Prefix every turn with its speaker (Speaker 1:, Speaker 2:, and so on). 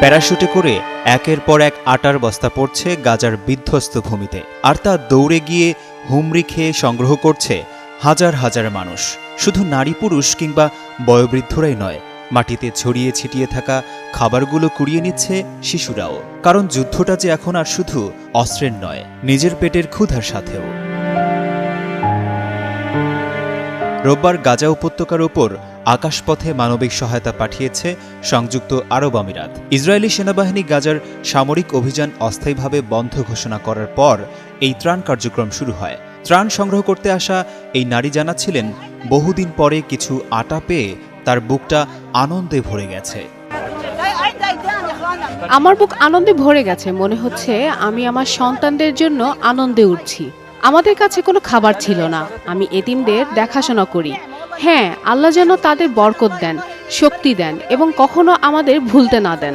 Speaker 1: প্যারাশুটে করে একের পর এক আটার বস্তা পড়ছে গাজার বিধ্বস্ত ভূমিতে। আর তা দৌড়ে গিয়ে হুমড়ি খেয়ে সংগ্রহ করছে হাজার হাজার মানুষ। শুধু নারী পুরুষ কিংবা বয়োবৃদ্ধরাই নয়, মাটিতে ছড়িয়ে ছিটিয়ে থাকা খাবারগুলো কুড়িয়ে নিচ্ছে শিশুরাও। কারণ যুদ্ধটা যে এখন আর শুধু অস্ত্রের নয়, নিজের পেটের ক্ষুধার সাথেও। রোববার গাজা উপত্যকার ওপর আকাশপথে মানবিক সহায়তা পাঠিয়েছে সংযুক্ত আরব আমিরাত। ইসরায়েলি সেনাবাহিনী গাজার সামরিক অভিযান অস্থায়ীভাবে বন্ধ ঘোষণা করার পর এই ত্রাণ কার্যক্রম শুরু হয়। ত্রাণ সংগ্রহ করতে আসা এই নারী জানাচ্ছিলেন, বহুদিন পরে কিছু আটা পেয়ে তার বুকটা আনন্দে ভরে গেছে।
Speaker 2: আমার বুক আনন্দে ভরে গেছে। মনে হচ্ছে আমি আমার সন্তানদের জন্য আনন্দে উঠছি। আমাদের কাছে কোনো খাবার ছিল না। আমি এতিমদের দেখাশোনা করি। হ্যাঁ আল্লাহ যেন তাদের বরকত দেন, শক্তি দেন এবং কখনো আমাদের ভুলতে না দেন।